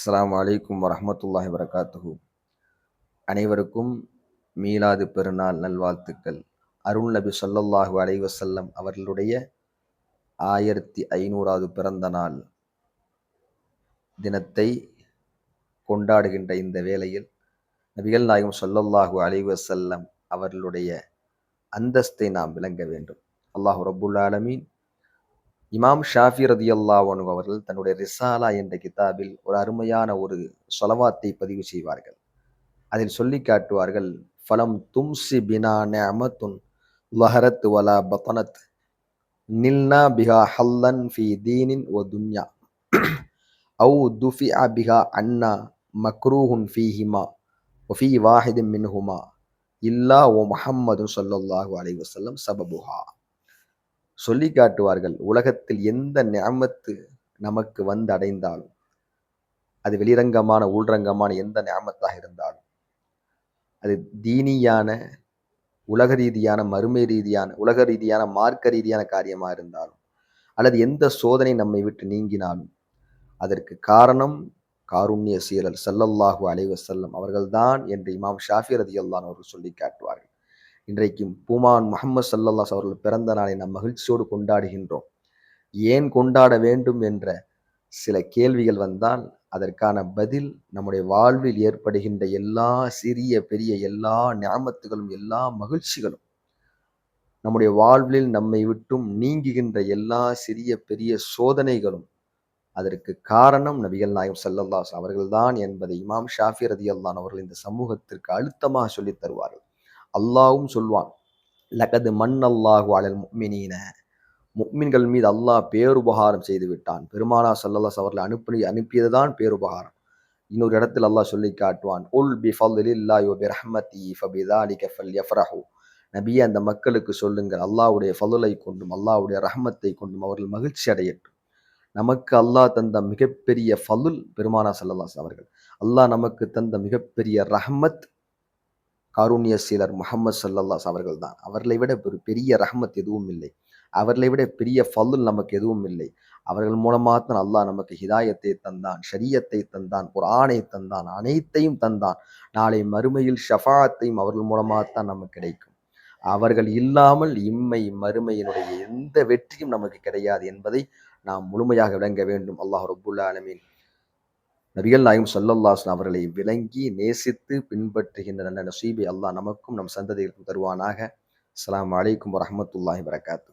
அஸ்லாம் வலைக்கும் வரமத்துல்லாஹி வரகாத்துஹூ அனைவருக்கும் மீலாது பெருநாள் நல்வாழ்த்துக்கள். அருள் நபி சொல்லல்லாஹு அலைவசல்லம் அவர்களுடைய ஆயிரத்தி ஐநூறாவது பிறந்த நாள் தினத்தை கொண்டாடுகின்ற இந்த வேளையில் நபிகள் நாயகம் சொல்லல்லாஹு அலைவசல்லம் அவர்களுடைய அந்தஸ்தை நாம் விளங்க வேண்டும். அல்லாஹு ரபுல் ஆலமீன் இமாம் ஷாஃபி ரதி அல்லாவனு அவர்கள் தன்னுடைய ரிசாலா என்ற கிதாபில் ஒரு அருமையான ஒரு சொலவாத்தை பதிவு செய்வார்கள். அதில் சொல்லி காட்டுவார்கள் ஃபலம் தும்சி பினா நேமத்துன் லஹரத் வலா பத்தனத் நில்னா பிகா ஹல்லன் ஃபி தீனின் ஓ துன்யா அவு துஃபி பிஹா அண்ணா மக்ரூஹுன் ஃபி ஹிமா ஒஃபி வாஹிதின் மின்ஹுமா இல்லா ஓ முஹம்மது சொல்லல்லாஹு அலைவசல்லம் சபபுஹா. சொல்லி காட்டுவார்கள் உலகத்தில் எந்த ஞாமத்து நமக்கு வந்து அடைந்தாலும் அது வெளிரங்கமான உள்ரங்கமான எந்த ஞாமத்தாக இருந்தாலும் அது தீனியான உலக ரீதியான மறுமை ரீதியான உலக ரீதியான மார்க்க ரீதியான காரியமாக இருந்தாலும் அல்லது எந்த சோதனை நம்மை விட்டு நீங்கினாலும் அதற்கு காரணம் காருண்ய சீரல் சல்லல்லாஹு அலைவசல்லம் அவர்கள்தான் என்று இமாம் ஷாஃபி ரதியல்லான் அவர்கள் சொல்லி காட்டுவார்கள். இன்றைக்கும் பூமான் முகமது சல்லல்லாஸ் அவர்கள் பிறந்த நாளை நாம் மகிழ்ச்சியோடு கொண்டாடுகின்றோம். ஏன் கொண்டாட வேண்டும் என்ற சில கேள்விகள் வந்தால் அதற்கான பதில் நம்முடைய வாழ்வில் ஏற்படுகின்ற எல்லா சிறிய பெரிய எல்லா ஞாபத்துகளும் எல்லா மகிழ்ச்சிகளும். நம்முடைய வாழ்வில் நம்மை விட்டும் நீங்குகின்ற எல்லா சிறிய பெரிய சோதனைகளும் அதற்கு காரணம் நபிகள் நாயம் சல்லல்லாஸ் அவர்கள்தான் என்பதை இமாம் ஷாஃபி ரதி அல்லான் அவர்கள் இந்த சமூகத்திற்கு அழுத்தமாக சொல்லித் தருவார்கள். அல்லாவும் சொல்வான் லகது மண் அல்லாஹு அலல் முக்மினீன முக்மின்கள் மீது அல்லாஹ் பேருபகாரம் செய்து விட்டான். பெருமானா சல்லல்லா அவர்களை அனுப்பி அனுப்பியதுதான் பேருபகாரம். இன்னொரு இடத்தில் அல்லாஹ் சொல்லி காட்டுவான் உல் பி ஃபல்லில்லாஹி பி பிரஹ்மதி ஃபபிதாலிக ஃபல் யஃப்ரஹு நபியே அந்த மக்களுக்கு சொல்லுங்கள் அல்லாவுடைய ஃபலுலை கொண்டும் அல்லாவுடைய ரஹமத்தை கொண்டும் அவர்கள் மகிழ்ச்சி அடையட்டும். நமக்கு அல்லாஹ் தந்த மிகப்பெரிய ஃபலுல் பெருமானா சல்லல்லாஸ் அவர்கள். அல்லாஹ் நமக்கு தந்த மிகப்பெரிய ரஹமத் காரூண்ய சீலர் முகமது சல்லல்லாஸ் அவர்கள் தான் அவர்களை விட ஒரு பெரிய ரஹமத் எதுவும் இல்லை. அவர்களை விட பெரிய ஃபல்லுல் நமக்கு எதுவும் இல்லை. அவர்கள் மூலமாக தான் அல்லாஹ் நமக்கு ஹிதாயத்தை தந்தான் ஷரியத்தை தந்தான் ஒரு ஆணை தந்தான் அனைத்தையும் தந்தான். நாளை மறுமையில் ஷஃபாத்தையும் அவர்கள் மூலமாக தான் நமக்கு கிடைக்கும். அவர்கள் இல்லாமல் இம்மை மறுமையினுடைய எந்த வெற்றியும் நமக்கு கிடையாது என்பதை நாம் முழுமையாக விளங்க வேண்டும். அல்லாஹ் ரபுல்லா அலமீன் நபிகள் நாயும் சல்லல்லாஸ்லாம் அவர்களை விளங்கி நேசித்து பின்பற்றுகின்ற நல்ல நசீபை அல்லாஹ் நமக்கும் நம் சந்ததிகளுக்கும் தருவானாக. அஸ்லாம் வலைக்கம் வரமத்துல்லாஹி வரகாத்து